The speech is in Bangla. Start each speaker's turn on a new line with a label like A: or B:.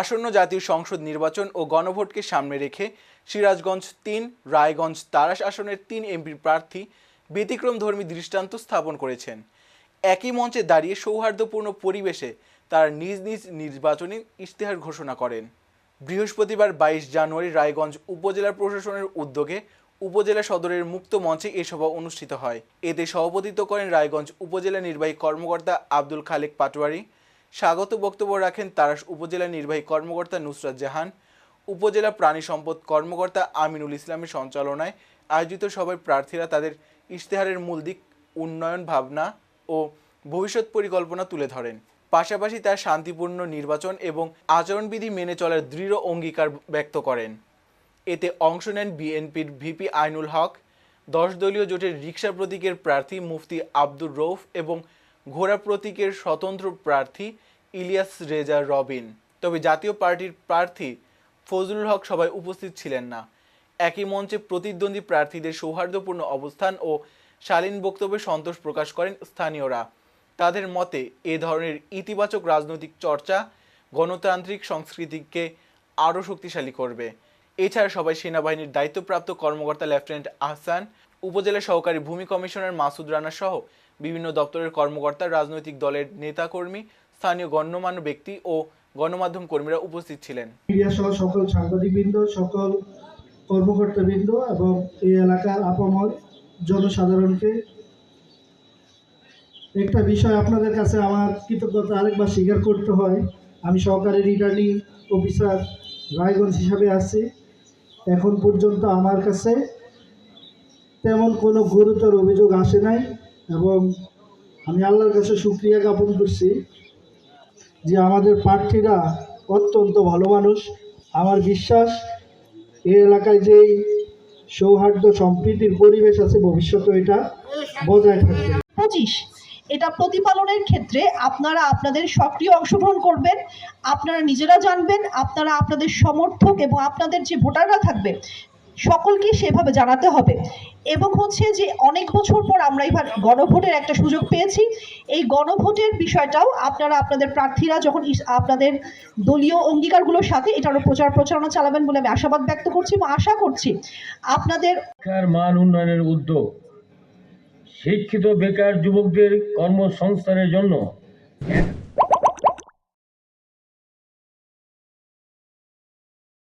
A: আসন্ন জাতীয় সংসদ নির্বাচন ও গণভোটকে সামনে রেখে সিরাজগঞ্জ তিন, রায়গঞ্জ তারাস আসনের তিন এমপির প্রার্থী ব্যতিক্রমধর্মী দৃষ্টান্ত স্থাপন করেছেন। একই মঞ্চে দাঁড়িয়ে সৌহার্দ্যপূর্ণ পরিবেশে তারা নিজ নিজ নির্বাচনী ইশতেহার ঘোষণা করেন। বৃহস্পতিবার বাইশ জানুয়ারি রায়গঞ্জ উপজেলা প্রশাসনের উদ্যোগে উপজেলা সদরের মুক্ত মঞ্চে এ সভা অনুষ্ঠিত হয়। এতে সভাপতিত্ব করেন রায়গঞ্জ উপজেলা নির্বাহী কর্মকর্তা আব্দুল খালেক পাটোয়ারি স্বাগত বক্তব্য রাখেন তারাস উপজেলা নির্বাহী কর্মকর্তা নুসরাত জাহান, উপজেলা প্রাণী সম্পদ কর্মকর্তা আমিনুল ইসলামের সঞ্চালনায় আয়োজিত সভায় প্রার্থীরা তাদের ইশতেহারের মূল দিক, উন্নয়ন ভাবনা ও ভবিষ্যৎ পরিকল্পনা তুলে ধরেন। পাশাপাশি তার শান্তিপূর্ণ নির্বাচন এবং আচরণবিধি মেনে চলার দৃঢ় অঙ্গীকার ব্যক্ত করেন। এতে অংশ নেন বিএনপির ভিপি আইনুল হক, দশ দলীয় জোটের রিক্সা প্রতীকের প্রার্থী মুফতি আব্দুর রৌফ এবং ঘোড়া প্রতীকের স্বতন্ত্র প্রার্থী ইলিয়াস রেজা রবিন। তবে জাতীয় পার্টির প্রার্থী ফজলুল হক সবাই উপস্থিত ছিলেন না। একই মঞ্চে প্রতিদ্বন্দ্বী প্রার্থীদের সৌহার্দ্যপূর্ণ অবস্থান ও শালীন বক্তব্যে সন্তোষ প্রকাশ করেন স্থানীয়রা। তাদের মতে, এ ধরনের ইতিবাচক রাজনৈতিক চর্চা গণতান্ত্রিক সংস্কৃতিকে আরও শক্তিশালী করবে। এছাড়া সবাই সেনাবাহিনীর দায়িত্বপ্রাপ্ত কর্মকর্তা লেফটেন্যান্ট আহসান উপজেলা সহকারী ভূমি কমিশনার মাসুদ রানা সহ বিভিন্ন দপ্তরের কর্মকর্তা, রাজনৈতিক দলের নেতাকর্মী, স্থানীয় গণ্যমান্য ব্যক্তি ও গণমাধ্যম কর্মীরা উপস্থিত ছিলেন।
B: সকল সাংবাদিকবৃন্দ, সকল কর্মকর্তাবৃন্দ এবং এই এলাকার আপামর জনসাধারণকে একটা বিষয় আপনাদের কাছে আমার কৃতজ্ঞতা আরেকবার স্বীকার করতে হয়। আমি সহকারী রিটার্নিং অফিসার রায়গঞ্জ হিসাবে আছি। এখন পর্যন্ত আমার কাছে তেমন কোনো গুরুতর অভিযোগ আসে নাই এবং আমি আল্লাহর কাছে সুক্রিয়া জ্ঞাপন করছি যে আমাদের প্রার্থীরা অত্যন্ত ভালো মানুষ। আমার বিশ্বাস, এই এলাকায় যেই সৌহার্দ্য, সম্প্রীতির পরিবেশ আছে ভবিষ্যতে এটা বজায় থাকবে।
C: পঁচিশ, এটা প্রতিপালনের ক্ষেত্রে আপনারা আপনাদের সক্রিয় অংশগ্রহণ করবেন, আপনারা নিজেরা জানবেন, আপনারা আপনাদের সমর্থক এবং আপনাদের যে ভোটাররা থাকবে, সকলকে সেভাবে জানাতে হবে। এবং হচ্ছে যে অনেক বছর পর আমরা এবার গণভোটের একটা সুযোগ পেয়েছি। এই গণভোটের বিষয়টাও আপনারা, আপনাদের প্রার্থীরা যখন আপনাদের দলীয় অঙ্গীকারগুলোর সাথে এটারও প্রচার প্রচারণা চালাবেন বলে আমি আশাবাদ ব্যক্ত করছি এবং আশা করছি আপনাদের
D: মান উন্নয়নের উদ্যোগ, শিক্ষিত বেকার যুবকদের কর্মসংস্থানের জন্য এক